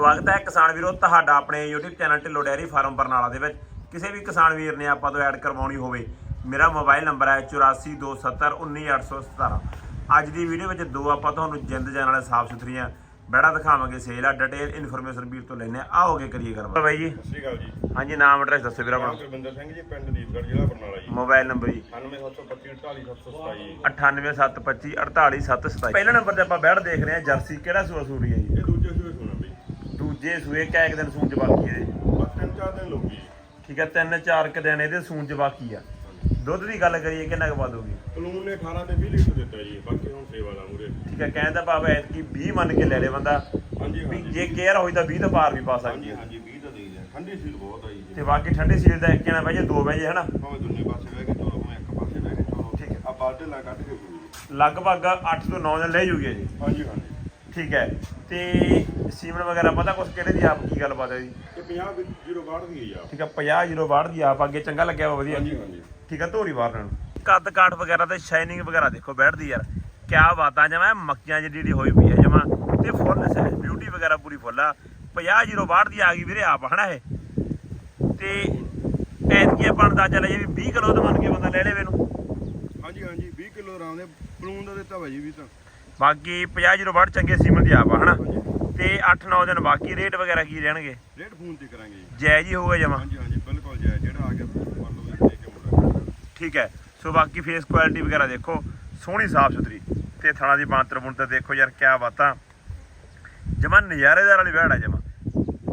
ਸਵਾਗਤ ਹੈ ਕਿਸਾਨ ਵੀਰੋ ਤੁਹਾਡਾ ਆਪਣੇ YouTube channel Dhillon dairy farm Barnala ਦੇ ਵਿੱਚ। ਕਿਸੇ ਵੀ ਕਿਸਾਨ ਵੀਰ ਨੇ ਆਪਾਂ ਤੋਂ ਐਡ ਕਰਵਾਉਣੀ ਹੋਵੇ ਮੇਰਾ ਮੋਬਾਈਲ ਨੰਬਰ ਹੈ 8427191817 ਅੱਜ ਦੀ ਵੀਡੀਓ ਵਿੱਚ ਦੋ ਆਪਾਂ ਤੁਹਾਨੂੰ ਜਿੰਦ ਜਾਨ ਵਾਲੇ ਸਾਫ਼ ਸੁਥਰੀਆਂ ਬੈੜਾ ਦਿਖਾਵਾਂਗੇ ਸੇਲ ਆ ਡਿਟੇਲ ਇਨਫੋਰਮੇਸ਼ਨ ਵੀਰ ਤੋਂ ਲੈਣੇ ਆਓਗੇ ਕਰੀਏ ਗੱਲਬਾਤ। ਬਾਈ ਜੀ? ਸਤਿ ਸ਼੍ਰੀ ਅਕਾਲ ਜੀ। ਹਾਂਜੀ ਨਾਮ ਐਡਰੈਸ ਦੱਸੋ ਵੀਰ ਆਪਣਾ। ਗੁਰਵਿੰਦਰ ਸਿੰਘ ਜੀ ਪਿੰਡ ਦੀਪਗੜ੍ਹ ਜ਼ਿਲ੍ਹਾ ਬਰਨਾਲਾ ਜੀ। ਮੋਬਾਈਲ ਨੰਬਰ ਜੀ। 9725 ਜੀ 98725 ਪਹਿਲਾ ਨੰਬਰ ਤੇ ਆਪਾਂ ਬੈੜ ਦੇਖ ਰਹੇ ਹਾਂ ਜਰਸੀ ਕਿਹੜਾ ਸੂਆ ਸੂਰੀ ਹੈ ਜੀ ਇਹ ਦੂਜੇ ਸੂਏ ਸੁਣਾ ਬਈ ਦੂਜੇ ਸੂਏ ਕਿਆ ਇੱਕ ਦਿਨ ਸੂਣ ਹੈ ਇਹਦੇ? ਬਸ ਤਿੰਨ ਚਾਰ ਦਿਨ ਲੋਗੀ ਠੀਕ ਹੈ ਤਿੰਨ ਚਾਰ ਕੁ ਦਿਨ ਇਹਦੇ ਸੂਣ ਬਾਕੀ ਆ। ਦੁੱਧ ਦੀ ਗੱਲ ਕਰੀਏ ਕਿੰਨਾ ਕੁ ਬਾਦ ਹੋਗੀ ਕਾਨੂੰਨ ਨੇ 18 ਤੇ 20 ਲੀਟਰ ਦਿੱਤਾ ਜੀ ਬਾਕੀ ਹੁਣ ਸੇਵਾ ਦਾ ਮੂਰੇ ਠੀਕ ਹੈ ਕਹਿੰਦਾ ਭਾਵ ਐਤਕੀ 20 ਮੰਨ ਕੇ ਲੈ ਲੇ ਬੰਦਾ। ਹਾਂਜੀ ਵੀ ਹਾਂਜੀ। ਜੇ ਕੇਅਰ ਹੋਈ ਤਾਂ 20 ਤੋਂ ਪਾਰ ਵੀ ਪਾ ਸਕਦੀ ਹਾਂਜੀ ਹੈ। ਹਾਂਜੀ 20 ਤਾਂ ਦੇ ਦੇ ਠੰਡੀ ਸੀਲ ਬਹੁਤ ਆ ਜੀ। ਤੇ ਬਾਕੀ ਠੰਡੀ ਸੀਲ ਦਾ ਇੱਕ ਜਣਾ ਵਜੇ ਦੋ ਵਜੇ ਹਨਾ? ਭਾਵੇਂ ਦੁੰਨੇ ਪਾਸੇ ਬਹਿ ਕੇ ਚਲੋ ਭਾਵੇਂ ਇੱਕ ਪਾਸੇ ਬਹਿ ਕੇ ਚਲੋ। ਠੀਕ ਹੈ। ਆ ਬਾਲਟੇ ਲਾ ਕੱਢ ਕੇ ਲਗਭਗ 8 ਤੋਂ 9 ਦਿਨ ਲੈ ਜੂਗੀ ਜੀ। ਹਾਂਜੀ ਹਾਂਜੀ। ਠੀਕ ਹੈ ਤੇ ਸੀਮਨ ਵਗੈਰਾ ਪਤਾ ਕੁਛ ਕਿਹੜੇ ਦੀ ਆਪ ਕੀ ਗੱਲਬਾਤ ਹੈ ਜੀ? ਤੇ 50 ਵਿੱਚ 0 ਬਾੜ ਦੀ ਹੈ ਠੀਕ ਹੈ 50 ਜ਼ੀਰੋ ਬਾੜ ਦੀ ਆਪ ਅੱਗੇ ਚੰਗਾ ਲੱਗਿਆ ਵਾ ਵਧੀਆ। ਹਾਂਜੀ ਹਾਂਜੀ। ਠੀਕ ਹੈ ਧੋਰੀ ਵਾਰ ਨੂੰ ਕੱਦ ਕਾਠ ਵਗੈਰਾ ਤੇ ਸ਼ਾਈਨਿੰਗ ਵਗੈਰਾ ਦੇਖੋ ਬੈਠਦੀ ਯਾਰ। ਕਿਆ ਬਾਤਾਂ ਜਮਾ ਮੱਕੀਆਂ ਜਿਹੜੀ ਜਿਹੜੀ ਹੋਈ ਪਈ ਹੈ ਜਮਾ ਤੇ ਫੁੱਲ ਸਾਈਜ਼ ਬਿਊਟੀ ਵਗੈਰਾ ਪੂਰੀ ਫੁੱਲ ਆ। 50 ਜ਼ੀਰੋ ਬਾੜ ਦੀ ਆ ਗਈ ਵੀਰੇ ਆਪ ਹਨਾ ਇਹ? ਤੇ ਐਤਕੀ ਆਪਾਂ ਅੰਦਾਜ਼ਾ ਲਾਈਏ ਵੀ 20 ਕਿਲੋ ਤੋਂ ਮੰਨ ਕੇ ਬੰਦਾ ਲੈ ਲੇਵੇ ਨੂੰ ਹਾਂਜੀ ਹਾਂਜੀ 20 ਕਿਲੋ ਆਰਾਮ ਦੇ ਪਲੂਨ ਦਾ ਦਿੱਤਾ ਵਾ ਜੀ ਵੀ ਤਾਂ। ਬਾਕੀ 50 ਜ਼ੀਰੋ ਬਾੜ ਚੰਗੇ ਸੀਮਨ ਦੀ ਆਪ ਆ ਹਨਾ? ਤੇ 8-9 ਦਿਨ ਬਾਕੀ ਰੇਟ ਵਗੈਰਾ ਕੀ ਰਹਿਣਗੇ? ਰੇਟ ਫੋਨ ਤੇ ਕਰਾਂਗੇ ਜੀ। ਜਾਇਜ਼ ਹੀ ਹੋਊਗਾ ਜਮਾ? ਹਾਂਜੀ ਹਾਂਜੀ ਬਿਲਕੁਲ ਜਾਇ ਜਿਹੜਾ ਆ ਗਿਆ ਮੰਨ ਲਓ ਦੇ ਕੇ ਮੁੜਾ ਠੀਕ ਹੈ। ਸੋ ਬਾਕੀ ਫੇਸ ਕੁਆਲਿਟੀ ਵਗੈਰਾ ਦੇਖੋ। ਸੋਹਣੀ ਸਾਫ਼ ਸੁਥਰੀ। ਤੇ ਥਣਾ ਦੀ ਬਾਂਤਰ ਬੁੰਤਰ ਦੇਖੋ ਯਾਰ ਕਿਆ ਬਾਤਾਂ। ਜਮਾ ਨਜ਼ਾਰੇਦਾਰ ਵਾਲੀ ਵਹਿੜ ਆ ਜਮਾ।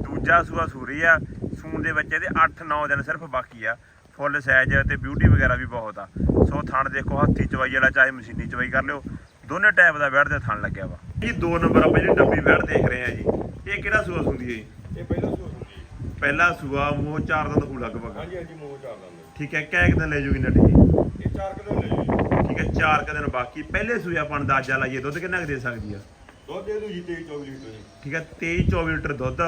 ਦੂਜਾ ਸੂਆ ਸੂਰੀ ਆ। ਸੂਨ ਦੇ ਬੱਚੇ ਦੇ 8-9 ਦਿਨ ਸਿਰਫ ਬਾਕੀ ਆ। ਫੁੱਲ ਸਾਈਜ਼ ਤੇ ਬਿਊਟੀ ਵਗੈਰਾ ਵੀ ਬਹੁਤ ਆ। ਸੋ ਥਣ ਦੇਖੋ ਹੱਥੀ ਚਵਾਈ ਵਾਲਾ ਚਾਹੇ ਮਸ਼ੀਨੀ ਚਵਾਈ ਕਰ ਲਿਓ। ਦੋਨੇ ਟਾਈਪ ਦਾ ਵਹਿੜ ਦੇ ਥਣ ਲੱਗਿਆ ਵਾ। ਇਹ ਦੋ ਨੰਬਰ ਆਪਾਂ ਜਿਹੜੀ ਡੱਬੀ ਵਹਿੜ ਦੇਖ ਰਹੇ ਆ ਜੀ ਇਹ ਕਿਹੜਾ ਸੂਆ ਸੁੰਦੀ ਹੈ ਜੀ? ਇਹ ਪਹਿਲਾ ਸੂਆ ਸੁਣੀ ਪਹਿਲਾ ਸੂਆ ਮੂੰਹ ਚਾਰ ਦੰਦ ਹੋ ਲਗਭਗ। ਹਾਂਜੀ ਹਾਂਜੀ ਮੂੰਹ ਚਾਰ ਦਿੰਦੇ। ਠੀਕ ਹੈ ਕਿਆ ਇੱਕ ਦਿਨ ਲੈ ਜੂਗੀ ਜੀ? ਇਹ ਚਾਰ ਕਿਲੋ ਲੈ ਜੀ ਠੀਕ ਹੈ ਚਾਰ ਕੁ ਦਿਨ ਬਾਕੀ। ਪਹਿਲੇ ਸੂਏ ਆਪਾਂ ਅੰਦਾਜ਼ਾ ਲਾਈਏ ਦੁੱਧ ਕਿੰਨਾ ਕੁ ਦੇ ਸਕਦੀ ਆ? ਦੁੱਧ ਦੇ ਦੂ ਜੀ 23 24 ਲੀਟਰ ਜੀ। ਠੀਕ ਹੈ 23 24 ਲੀਟਰ ਦੁੱਧ।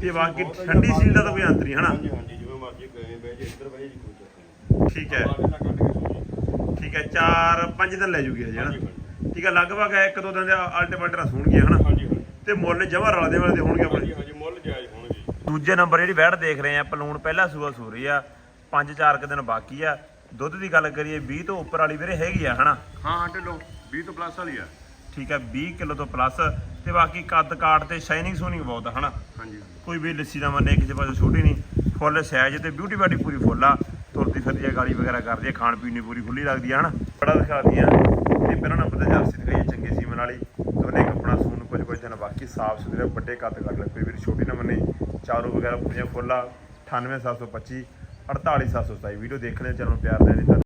ਤੇ ਬਾਕੀ ਜੀ, ਠੰਡੀ ਸੀਲ ਦਾ ਤਾਂ ਕੋਈ ਅੰਤਰ ਨਹੀਂ ਹਨਾ? ਹਾਂਜੀ ਹਾਂਜੀ ਜਿਵੇਂ ਮਰਜ਼ੀ ਕਰੇ ਬਹਿ ਜੇ ਇੱਧਰ ਬਹਿ ਜੀ ਕੋਈ ਚੱਕਰ ਠੀਕ ਹੈ। ਕੇ ਠੀਕ ਹੈ ਚਾਰ ਪੰਜ ਦਿਨ ਲੈ ਜੂਗੀ ਹਜੇ ਹਾਂਜੀ ਹਨਾ ਠੀਕ ਹੈ ਲਗਭਗ ਇੱਕ ਦੋ ਦਿਨ ਦੇ ਅਲਟੀਮੇਟ ਰਸ ਹੋਣਗੇ ਹਨਾ? ਹਾਂਜੀ ਹਾਂਜੀ। ਤੇ ਮੁੱਲ ਜਮਾ ਰਲਦੇ ਵਾਲੇ ਦੇ ਹੋਣਗੇ ਆਪਣੇ। ਹਾਂਜੀ ਹਾਂਜੀ ਮੁੱਲ ਜਾਇਜ਼ ਹੋਣਗੇ। ਜੀ। ਦੂਜੇ ਨੰਬਰ ਜਿਹੜੀ ਵੈੜ ਦੇਖ ਰਹੇ ਆ ਪਲੂਣ ਪਹਿਲਾ ਸੂਆ ਸੂ ਰਹੀ ਆ ਪੰਜ ਚਾਰ ਕੁ ਦਿਨ ਬਾਕੀ ਆ। ਦੁੱਧ ਦੀ ਗੱਲ ਕਰੀਏ 20 ਤੋਂ ਉੱਪਰ ਵਾਲੀ ਵੀਰੇ ਹੈਗੀ ਆ ਹਨਾ? ਹਾਂ ਹਾਂ ਢਿੱਲੋਂ 20 ਤੋਂ ਪਲੱਸ ਵਾਲੀ ਆ। ਠੀਕ ਹੈ 20 ਕਿਲੋ ਤੋਂ ਪਲੱਸ ਤੇ ਬਾਕੀ ਕੱਦ ਕਾਠ ਤੇ ਸ਼ਾਈਨਿੰਗ ਸੋਹਣੀ ਬਹੁਤ ਆ ਹਨਾ? ਹਾਂਜੀ। ਕੋਈ ਵੀ ਲੱਸੀ ਦਾ ਮੰਨੇ ਕਿਸੇ ਪਾਸੇ ਛੋਟੀ ਨਹੀਂ। ਫੁੱਲ ਸਾਈਜ਼ ਤੇ ਬਿਊਟੀ ਬਾਡੀ ਪੂਰੀ ਫੁੱਲ ਆ। ਤੁਰਦੀ ਫਿਰਦੀ ਆ ਗਾਲੀ ਵਗੈਰਾ ਕਰਦੀ ਆ ਖਾਣ ਪੀਣ ਦੀ ਪੂਰੀ ਖੁੱਲੀ ਲੱਗਦੀ ਆ ਹਨਾ? ਬੜਾ ਦਿਖਾਦੀ ਆ ਤੇ ਪਹਿਲਾਂ ਨੰਬਰ ਤੇ ਜਰਸੀ ਦਿਖਾਈ ਆ ਚੰਗੇ ਸੀਮਨ ਵਾਲੀ ਦੋਨੇ ਕੱਪੜਾ ਸੂਣ ਕੁਝ ਕੁਝ ਦਿਨ ਬਾਕੀ ਸਾਫ਼ ਸੁਥਰੇ ਵੱਡੇ ਕੱਦ ਕਰ ਲੈ ਕੋਈ ਵੀ ਛੋਟੀ ਨਾ ਮੰਨੇ ਚਾਰੋ ਵਗੈਰਾ ਪੂਰੀਆਂ ਫੁੱਲ ਆ 98725 48727 ਵੀਡੀਓ ਦੇਖਣ ਦੇ ਚੈਨਲ ਨੂੰ ਪਿਆਰ ਦੇਣ